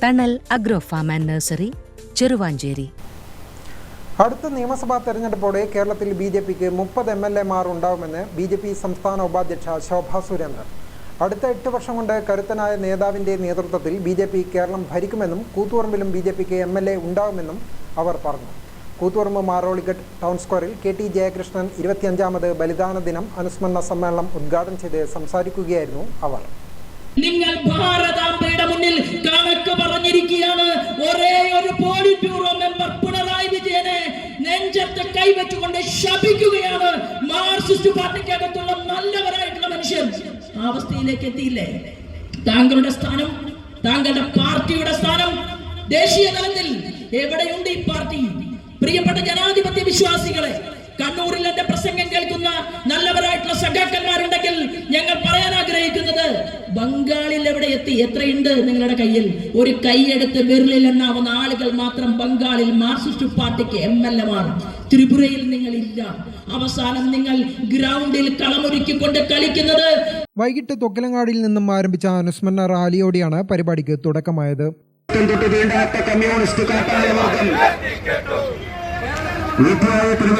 Thanal agro farm and nursery Cheruvancheri. അടുത്ത നിയമസഭാ തെരഞ്ഞെടുപ്പോടെ കേരളത്തിൽ ബി ജെ പിക്ക് മുപ്പത് എം എൽ എമാർ ഉണ്ടാവുമെന്ന് ബി ജെ പി സംസ്ഥാന ഉപാധ്യക്ഷ ശോഭാ സുരേന്ദ്രൻ. അടുത്ത എട്ട് വർഷം കൊണ്ട് കരുത്തനായ നേതാവിന്റെ നേതൃത്വത്തിൽ ബി ജെ പി കേരളം ഭരിക്കുമെന്നും കൂത്തുപറമ്പിലും ബി ജെ പിക്ക് എം എൽ എ ഉണ്ടാവുമെന്നും അവർ പറഞ്ഞു. കൂത്തുപറമ്പ് മാറോളിഗഡ് ടൗൺ സ്ക്വയറിൽ കെ ടി ജയകൃഷ്ണൻ ഇരുപത്തിയഞ്ചാമത് ബലിദാന ദിനം അനുസ്മരണ സമ്മേളനം ഉദ്ഘാടനം ചെയ്ത് സംസാരിക്കുകയായിരുന്നു അവർ. നെഞ്ചത്ത് കൈവച്ചുകൊണ്ട് ശപിക്കുകയാണ്. മാർസിസ്റ്റ് പാർട്ടിക്കകത്തുള്ള നല്ലവരായിട്ടുള്ള മനുഷ്യർ ആ അവസ്ഥയിലേക്ക് എത്തിയില്ലേ? താങ്കളുടെ സ്ഥാനം താങ്കളുടെ പാർട്ടിയുടെ സ്ഥാനം ദേശീയ തലത്തിൽ എവിടെയുണ്ട് ഈ പാർട്ടി? പ്രിയപ്പെട്ട ജനാധിപത്യ വിശ്വാസികളെ കണ്ണൂരിൽ എന്റെ പ്രസംഗം കേൾക്കുന്ന നല്ലവരായിട്ടുള്ള സഖാക്കന്മാരുണ്ടെങ്കിൽ ഞങ്ങൾ പറയാൻ ബംഗാളിൽ എവിടെ എത്തി എത്രയുണ്ട് നിങ്ങളുടെ കയ്യിൽ? ഒരു കൈയെടുത്ത് വിരലിൽ എണ്ണാവുന്ന ആളുകൾ മാത്രം ബംഗാളിൽ മാർക്സിസ്റ്റ് പാർട്ടിക്ക് എം എൽ എ മാണ് ത്രിപുരയിൽ നിങ്ങളില്ല. അവസാനം നിങ്ങൾ ഗ്രൗണ്ടിൽ കളമൊരുക്കിക്കൊണ്ട് കളിക്കുന്നത് വൈകിട്ട് തൊക്കലങ്ങാടിയിൽ നിന്നും ആരംഭിച്ച അനുസ്മരണ റാലിയോടെയാണ് പരിപാടിക്ക് തുടക്കമായത്. കമ്മ്യൂണിസ്റ്റ് കാട്ടായ വർഗം വിദ്യാലയത്തിൽ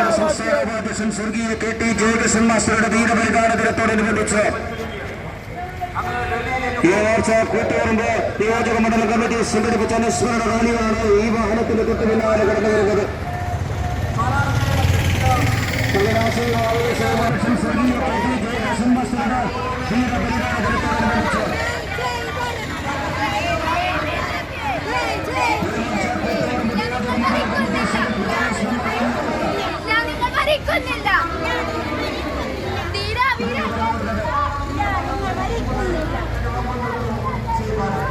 മോർച്ചയുടെ സംസ്ഥാന ഉപാധ്യക്ഷൻ സ്വർഗീയ കെ ടി ജയകൃഷ്ണൻ മാസ്റ്ററുടെ വീരപരിപാല ഈ മോർച്ച കൂട്ടുവരുമ്പ് നിയോജക മണ്ഡല കമ്മിറ്റി സംഘടിപ്പിച്ച അനുസ്മരണ റാലിയാണ് ഈ വാഹനത്തിന്റെ തൊട്ട് പിന്നാലെ കടന്നു വരുന്നത്. സ്വർഗീയ കെ ടി ജയകൃഷ്ണൻ മാസ്റ്ററുടെ വീരപരിപാല ദിനത്തോടനുബന്ധിച്ച് ഞങ്ങൾ ഭരിക്കുന്നില്ല തീരാ വീരാ ഞങ്ങൾ ഭരിക്കുന്നില്ല കെ പ്രത്യുഷ് കയ്യിലേക്ക് വരുന്നത്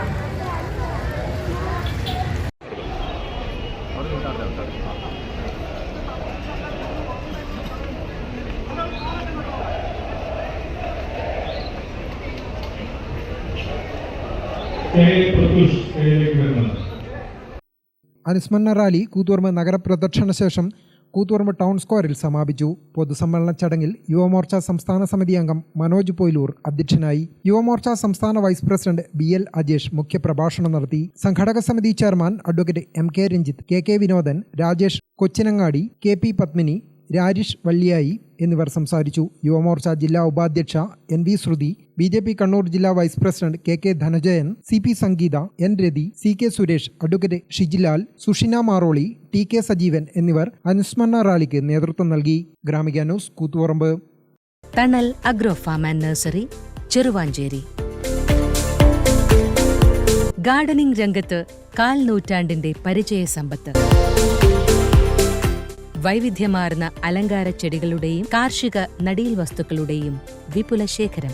അനുസ്മരണ റാലി കൂത്തുപറമ്പ് നഗരപ്രദക്ഷിണ ശേഷം കൂത്തുപറമ്പ് ടൗൺ സ്ക്വയറിൽ സമാപിച്ചു. പൊതുസമ്മേളന ചടങ്ങിൽ യുവമോർച്ച സംസ്ഥാന സമിതി അംഗം മനോജ് പൊയിലൂർ അധ്യക്ഷനായി. യുവമോർച്ച സംസ്ഥാന vice president B L Ajesh മുഖ്യപ്രഭാഷണം നടത്തി. സംഘടക സമിതി chairman advocate M K Ranjith K K Vinodan Rajesh Kochinangadi K P Padmini Rarish Valliyayi എന്നിവർ സംസാരിച്ചു. യുവമോർച്ച ജില്ലാ ഉപാധ്യക്ഷ N V Shruthi B J P Kannur ജില്ലാ vice president K K Dhanajayan C P Sangeetha N Rathi C K Suresh advocate Shijilal Sushina Maroli T K Sajeevan എന്നിവർ അനുസ്മരണ റാലിക്ക് നേതൃത്വം നൽകി. Gramika news Koothuparamba. Thanal agro farm and nursery Cheruvancheri. Gardening രംഗത്ത് കാൽ നൂറ്റാണ്ടിന്റെ പരിചയ സമ്പത്ത്. വൈവിധ്യമാർന്ന അലങ്കാര ചെടികളുടെയും കാർഷിക നടീൽ വസ്തുക്കളുടെയും വിപുല ശേഖരം